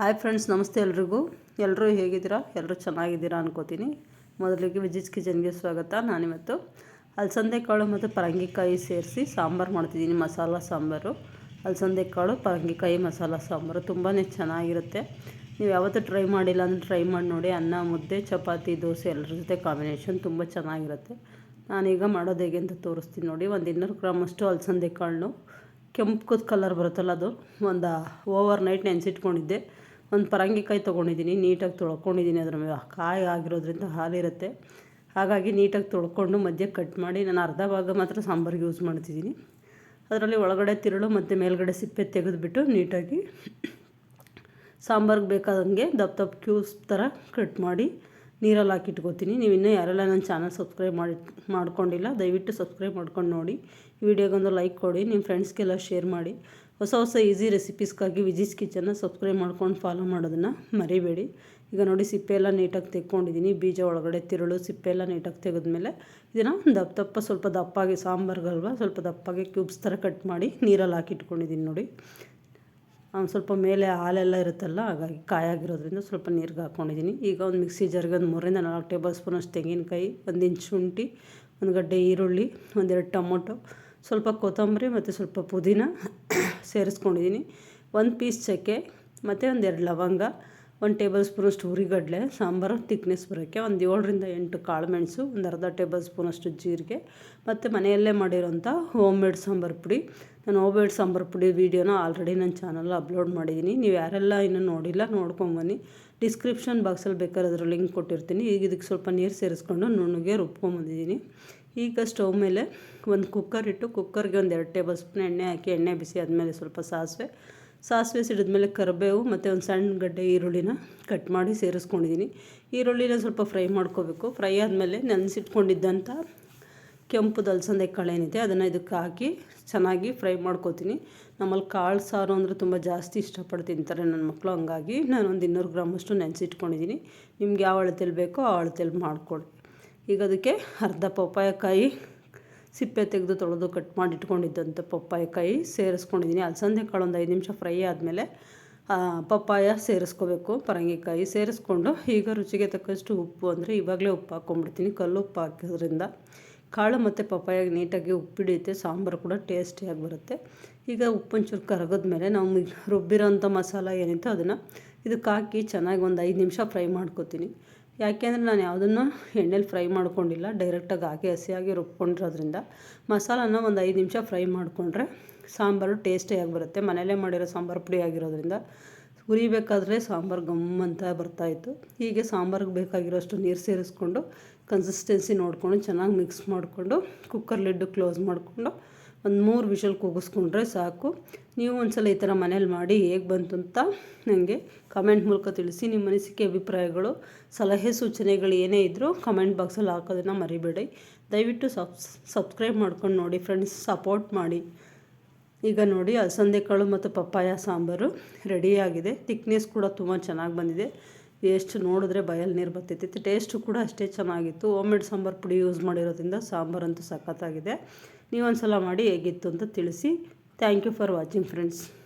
Hi friends ನಮಸ್ತೆ ಎಲ್ರಿಗೂ. ಎಲ್ಲರೂ ಹೇಗಿದ್ದೀರಾ? ಎಲ್ಲರೂ ಚೆನ್ನಾಗಿದ್ದೀರಾ ಅನ್ಕೋತೀನಿ. ಮೊದಲಿಗೆ ವಿಜಿಜ್ ಕಿಚನ್ಗೆ ಸ್ವಾಗತ. ನಾನಿವತ್ತು ಅಲಸಂದೆ ಕಾಳು ಮತ್ತು ಪರಂಗಿಕಾಯಿ ಸೇರಿಸಿ ಸಾಂಬಾರು ಮಾಡ್ತಿದ್ದೀನಿ, ಮಸಾಲ ಸಾಂಬಾರು. ಅಲಸಂದೆ ಕಾಳು ಪರಂಗಿಕಾಯಿ, ಮಸಾಲ ಸಾಂಬಾರು ತುಂಬಾ ಚೆನ್ನಾಗಿರುತ್ತೆ. ನೀವು ಯಾವತ್ತೂ ಟ್ರೈ ಮಾಡಿಲ್ಲ ಅಂದರೆ ಟ್ರೈ ಮಾಡಿ ನೋಡಿ. ಅನ್ನ, ಮುದ್ದೆ, ಚಪಾತಿ, ದೋಸೆ ಎಲ್ಲರ ಜೊತೆ ಕಾಂಬಿನೇಷನ್ ತುಂಬ ಚೆನ್ನಾಗಿರುತ್ತೆ. ನಾನೀಗ ಮಾಡೋದು ಹೇಗೆ ಅಂತ ತೋರಿಸ್ತೀನಿ ನೋಡಿ. ಒಂದು ಇನ್ನೂರು ಗ್ರಾಮಷ್ಟು ಅಲಸಂದೆ ಕಾಳನ್ನು ಕೆಂಪು ಕಲರ್ ಬರುತ್ತಲ್ಲ ಅದು, ಒಂದು ಓವರ್ ನೈಟ್ ನೆನೆಸಿಟ್ಕೊಂಡಿದ್ದೆ. ಒಂದು ಪರಂಗಿಕಾಯಿ ತೊಗೊಂಡಿದ್ದೀನಿ, ನೀಟಾಗಿ ತೊಳ್ಕೊಂಡಿದ್ದೀನಿ ಅದ್ರ ಮೇಲೆ. ಕಾಯಿ ಆಗಿರೋದ್ರಿಂದ ಹಾಲಿರುತ್ತೆ. ಹಾಗಾಗಿ ನೀಟಾಗಿ ತೊಳ್ಕೊಂಡು ಮಧ್ಯೆ ಕಟ್ ಮಾಡಿ ನಾನು ಅರ್ಧ ಭಾಗ ಮಾತ್ರ ಸಾಂಬಾರಿಗೆ ಯೂಸ್ ಮಾಡ್ತಿದ್ದೀನಿ. ಅದರಲ್ಲಿ ಒಳಗಡೆ ತಿರುಳು ಮತ್ತು ಮೇಲ್ಗಡೆ ಸಿಪ್ಪೆ ತೆಗೆದುಬಿಟ್ಟು ನೀಟಾಗಿ ಸಾಂಬಾರಿಗೆ ಬೇಕಾದಂಗೆ ದಪ್ಪ ದಪ್ಪ ಕ್ಯೂಸ್ ಥರ ಕಟ್ ಮಾಡಿ ನೀರಲ್ಲಿ ಹಾಕಿಟ್ಕೋತೀನಿ. ನೀವು ಇನ್ನೂ ಯಾರೆಲ್ಲ ನನ್ನ ಚಾನಲ್ ಸಬ್ಸ್ಕ್ರೈಬ್ ಮಾಡಿ, ಮಾಡ್ಕೊಂಡಿಲ್ಲ, ದಯವಿಟ್ಟು ಸಬ್ಸ್ಕ್ರೈಬ್ ಮಾಡ್ಕೊಂಡು ನೋಡಿ. ವಿಡಿಯೋಗೊಂದು ಲೈಕ್ ಕೊಡಿ, ನಿಮ್ಮ ಫ್ರೆಂಡ್ಸ್ಗೆಲ್ಲ ಶೇರ್ ಮಾಡಿ. ಹೊಸ ಹೊಸ ಈಸಿ ರೆಸಿಪೀಸ್ಗಾಗಿ ವಿಜಿಸ್ ಕಿಚನ್ನ ಸಬ್ಸ್ಕ್ರೈಬ್ ಮಾಡ್ಕೊಂಡು ಫಾಲೋ ಮಾಡೋದನ್ನು ಮರಿಬೇಡಿ. ಈಗ ನೋಡಿ ಸಿಪ್ಪೆ ಎಲ್ಲ ನೀಟಾಗಿ ತೆಕ್ಕೊಂಡಿದ್ದೀನಿ. ಬೀಜ ಒಳಗಡೆ ತಿರುಳು ಸಿಪ್ಪೆ ಎಲ್ಲ ನೀಟಾಗಿ ತೆಗೆದ್ಮೇಲೆ ಇದನ್ನು ದಪ್ಪ ದಪ್ಪ ಸ್ವಲ್ಪ ದಪ್ಪಾಗಿ ಸಾಂಬಾರ್ಗಲ್ವ ಸ್ವಲ್ಪ ದಪ್ಪಾಗಿ ಕ್ಯೂಬ್ಸ್ ಥರ ಕಟ್ ಮಾಡಿ ನೀರಲ್ಲಿ ಹಾಕಿಟ್ಕೊಂಡಿದ್ದೀನಿ ನೋಡಿ. ಸ್ವಲ್ಪ ಮೇಲೆ ಹಾಲೆಲ್ಲ ಇರುತ್ತಲ್ಲ, ಹಾಗಾಗಿ ಕಾಯಾಗಿರೋದ್ರಿಂದ ಸ್ವಲ್ಪ ನೀರಿಗೆ ಹಾಕ್ಕೊಂಡಿದ್ದೀನಿ ಈಗ ಒಂದು ಮಿಕ್ಸಿ ಜರ್ಗೆ ಒಂದು ಮೂರರಿಂದ ನಾಲ್ಕು ಟೇಬಲ್ ಸ್ಪೂನ್ ಅಷ್ಟು ತೆಂಗಿನಕಾಯಿ, ಒಂದು ಇಂಚು ಶುಂಠಿ, ಒಂದು ಗಡ್ಡೆ ಈರುಳ್ಳಿ, ಒಂದೆರಡು ಟೊಮೊಟೊ, ಸ್ವಲ್ಪ ಕೊತ್ತಂಬರಿ ಮತ್ತು ಸ್ವಲ್ಪ ಪುದೀನ ಸೇರಿಸ್ಕೊಂಡಿದ್ದೀನಿ ಒಂದು ಪೀಸ್ ಚಕ್ಕೆ, ಮತ್ತು ಒಂದೆರಡು ಲವಂಗ, ಒಂದು ಟೇಬಲ್ ಸ್ಪೂನಷ್ಟು ಹುರಿಗಡಲೆ ಸಾಂಬಾರು ತಿಕ್ನೆಸ್ ಬರೋಕ್ಕೆ ಒಂದು ಏಳರಿಂದ ಎಂಟು ಕಾಳು ಮೆಣಸು, ಒಂದು ಅರ್ಧ ಟೇಬಲ್ ಸ್ಪೂನಷ್ಟು ಜೀರಿಗೆ, ಮತ್ತು ಮನೆಯಲ್ಲೇ ಮಾಡಿರೋಂಥ ಹೋಮ್ ಮೇಡ್ ಸಾಂಬಾರು ಪುಡಿ. ನಾನು ಹೋಮ್ ಮೇಡ್ ಸಾಂಬಾರು ಪುಡಿ ವೀಡಿಯೋನ ಆಲ್ರೆಡಿ ನನ್ನ ಚಾನಲ್ ಅಪ್ಲೋಡ್ ಮಾಡಿದ್ದೀನಿ ನೀವು ಯಾರೆಲ್ಲ ಇನ್ನೂ ನೋಡಿಲ್ಲ ನೋಡ್ಕೊಂಬನ್ನಿ ಡಿಸ್ಕ್ರಿಪ್ಷನ್ ಬಾಕ್ಸಲ್ಲಿ ಬೇಕಾದ್ರೆ ಅದರ ಲಿಂಕ್ ಕೊಟ್ಟಿರ್ತೀನಿ. ಈಗ ಇದಕ್ಕೆ ಸ್ವಲ್ಪ ನೀರು ಸೇರಿಸ್ಕೊಂಡು ನುಣ್ಣಗೆ ರುಬ್ಕೊಂಬಂದಿದ್ದೀನಿ ಈಗ ಸ್ಟೌವ್ ಮೇಲೆ ಒಂದು ಕುಕ್ಕರ್ ಇಟ್ಟು ಕುಕ್ಕರ್ಗೆ ಒಂದು ಎರಡು ಟೇಬಲ್ ಸ್ಪೂನ್ ಎಣ್ಣೆ ಹಾಕಿ, ಎಣ್ಣೆ ಬಿಸಿ ಆದಮೇಲೆ ಸ್ವಲ್ಪ ಸಾಸಿವೆ. ಸಾಸಿವೆ ಸಿಡಿದ್ಮೇಲೆ ಕರಿಬೇವು ಮತ್ತು ಒಂದು ಸಣ್ಣ ಗಡ್ಡೆ ಈರುಳ್ಳಿನ ಕಟ್ ಮಾಡಿ ಸೇರಿಸ್ಕೊಂಡಿದ್ದೀನಿ ಈರುಳ್ಳಿನ ಸ್ವಲ್ಪ ಫ್ರೈ ಮಾಡ್ಕೋಬೇಕು. ಫ್ರೈ ಆದಮೇಲೆ ನೆನೆಸಿಟ್ಕೊಂಡಿದ್ದಂಥ ಕೆಂಪು ದಲಸಂದೆ ಕಾಳು ಏನಿದೆ ಅದನ್ನು ಇದಕ್ಕೆ ಹಾಕಿ ಚೆನ್ನಾಗಿ ಫ್ರೈ ಮಾಡ್ಕೋತೀನಿ. ನಮ್ಮಲ್ಲಿ ಕಾಳು ಸಾರು ಅಂದರೆ ತುಂಬ ಜಾಸ್ತಿ ಇಷ್ಟಪಟ್ಟು ತಿಂತಾರೆ ನನ್ನ ಮಕ್ಕಳು ಹಂಗಾಗಿ ನಾನು ಒಂದು ಇನ್ನೂರು ಗ್ರಾಮಷ್ಟು ನೆನೆಸಿಟ್ಕೊಂಡಿದ್ದೀನಿ ನಿಮ್ಗೆ ಯಾವ ಅಳತೆಯಲ್ಲಿ ಬೇಕೋ ಆ ಅಳತೆಲಿ ಮಾಡಿಕೊಡಿ. ಈಗ ಅದಕ್ಕೆ ಅರ್ಧ ಪಪ್ಪಾಯಕಾಯಿ ಸಿಪ್ಪೆ ತೆಗೆದು ತೊಳೆದು ಕಟ್ ಮಾಡಿ ಇಟ್ಕೊಂಡಿದ್ದಂಥ ಪಪ್ಪಾಯಕಾಯಿ ಸೇರಿಸ್ಕೊಂಡಿದ್ದೀನಿ. ಅಲಸಂದೆ ಕಾಳು ಒಂದು ಐದು ನಿಮಿಷ ಫ್ರೈ ಆದಮೇಲೆ ಪಪ್ಪಾಯ ಸೇರಿಸ್ಕೋಬೇಕು ಪರಂಗಿಕಾಯಿ ಸೇರಿಸ್ಕೊಂಡು, ಈಗ ರುಚಿಗೆ ತಕ್ಕಷ್ಟು ಉಪ್ಪು, ಅಂದರೆ ಇವಾಗಲೇ ಉಪ್ಪು ಹಾಕ್ಕೊಂಡ್ಬಿಡ್ತೀನಿ. ಕಲ್ಲು ಉಪ್ಪು ಹಾಕೋದ್ರಿಂದ ಕಾಳು ಮತ್ತು ಪಪ್ಪಾಯ ನೀಟಾಗಿ ಉಪ್ಪಿಡಿಯುತ್ತೆ ಸಾಂಬಾರು ಕೂಡ ಟೇಸ್ಟಿಯಾಗಿ ಬರುತ್ತೆ. ಈಗ ಉಪ್ಪೊಂಚೂರು ಕರಗದ ಮೇಲೆ ನಾವು ರುಬ್ಬಿರೋಂಥ ಮಸಾಲ ಏನಿತ್ತು ಅದನ್ನು ಇದಕ್ಕೆ ಹಾಕಿ ಚೆನ್ನಾಗಿ ಒಂದು ಐದು ನಿಮಿಷ ಫ್ರೈ ಮಾಡ್ಕೊತೀನಿ. ಯಾಕೆಂದರೆ ನಾನು ಯಾವುದನ್ನು ಎಣ್ಣೆಲಿ ಫ್ರೈ ಮಾಡ್ಕೊಂಡಿಲ್ಲ. ಡೈರೆಕ್ಟಾಗಿ ಹಾಕಿ ಹಸಿಯಾಗಿ ರುಬ್ಕೊಂಡಿರೋದ್ರಿಂದ ಮಸಾಲಾನ ಒಂದು ಐದು ನಿಮಿಷ ಫ್ರೈ ಮಾಡಿಕೊಂಡ್ರೆ ಸಾಂಬಾರು ಟೇಸ್ಟಿಯಾಗಿ ಬರುತ್ತೆ. ಮನೆಯಲ್ಲೇ ಮಾಡಿರೋ ಸಾಂಬಾರು ಪುಡಿ ಆಗಿರೋದ್ರಿಂದ ಹುರಿಬೇಕಾದ್ರೆ ಸಾಂಬಾರು ಗಮ್ ಅಂತ ಬರ್ತಾಯಿತ್ತು ಹೀಗೆ ಸಾಂಬಾರಿಗೆ ಬೇಕಾಗಿರೋಷ್ಟು ನೀರು ಸೇರಿಸ್ಕೊಂಡು ಕನ್ಸಿಸ್ಟೆನ್ಸಿ ನೋಡಿಕೊಂಡು ಚೆನ್ನಾಗಿ ಮಿಕ್ಸ್ ಮಾಡಿಕೊಂಡು ಕುಕ್ಕರ್ ಲಿಡ್ಡು ಕ್ಲೋಸ್ ಮಾಡಿಕೊಂಡು ಒಂದು ಮೂರು ವಿಷಲ್ ಕೂಗಿಸ್ಕೊಂಡ್ರೆ ಸಾಕು. ನೀವು ಒಂದ್ಸಲ ಈ ಥರ ಮನೇಲಿ ಮಾಡಿ ಹೇಗೆ ಬಂತು ಅಂತ ನನಗೆ ಕಮೆಂಟ್ ಮೂಲಕ ತಿಳಿಸಿ. ನಿಮ್ಮ ಅನಿಸಿಕೆ, ಅಭಿಪ್ರಾಯಗಳು, ಸಲಹೆ, ಸೂಚನೆಗಳು ಏನೇ ಇದ್ದರೂ ಕಮೆಂಟ್ ಬಾಕ್ಸಲ್ಲಿ ಹಾಕೋದನ್ನು ಮರಿಬೇಡಿ. ದಯವಿಟ್ಟು ಸಬ್ಸ್ ಸಬ್ಸ್ಕ್ರೈಬ್ ಮಾಡ್ಕೊಂಡು ನೋಡಿ ಫ್ರೆಂಡ್ಸ್ ಸಪೋರ್ಟ್ ಮಾಡಿ. ಈಗ ನೋಡಿ ಅಲಸಂದೆ ಕಾಳು ಮತ್ತು ಪಪ್ಪಾಯ ಸಾಂಬಾರು ರೆಡಿಯಾಗಿದೆ ತಿಕ್ನೆಸ್ ಕೂಡ ತುಂಬ ಚೆನ್ನಾಗಿ ಬಂದಿದೆ. ಎಷ್ಟು ನೋಡಿದ್ರೆ ಬಯಲು ನೀರು ಬರ್ತೈತಿ. ಟೇಸ್ಟು ಕೂಡ ಅಷ್ಟೇ ಚೆನ್ನಾಗಿತ್ತು. ಓಮೆಡ್ ಸಾಂಬಾರು ಪುಡಿ ಯೂಸ್ ಮಾಡಿರೋದ್ರಿಂದ ಸಾಂಬಾರಂತೂ ಸಖತ್ತಾಗಿದೆ. ನೀವೊಂದು ಸಲ ಮಾಡಿ ಹೇಗಿತ್ತು ಅಂತ ತಿಳಿಸಿ. Thank you for watching friends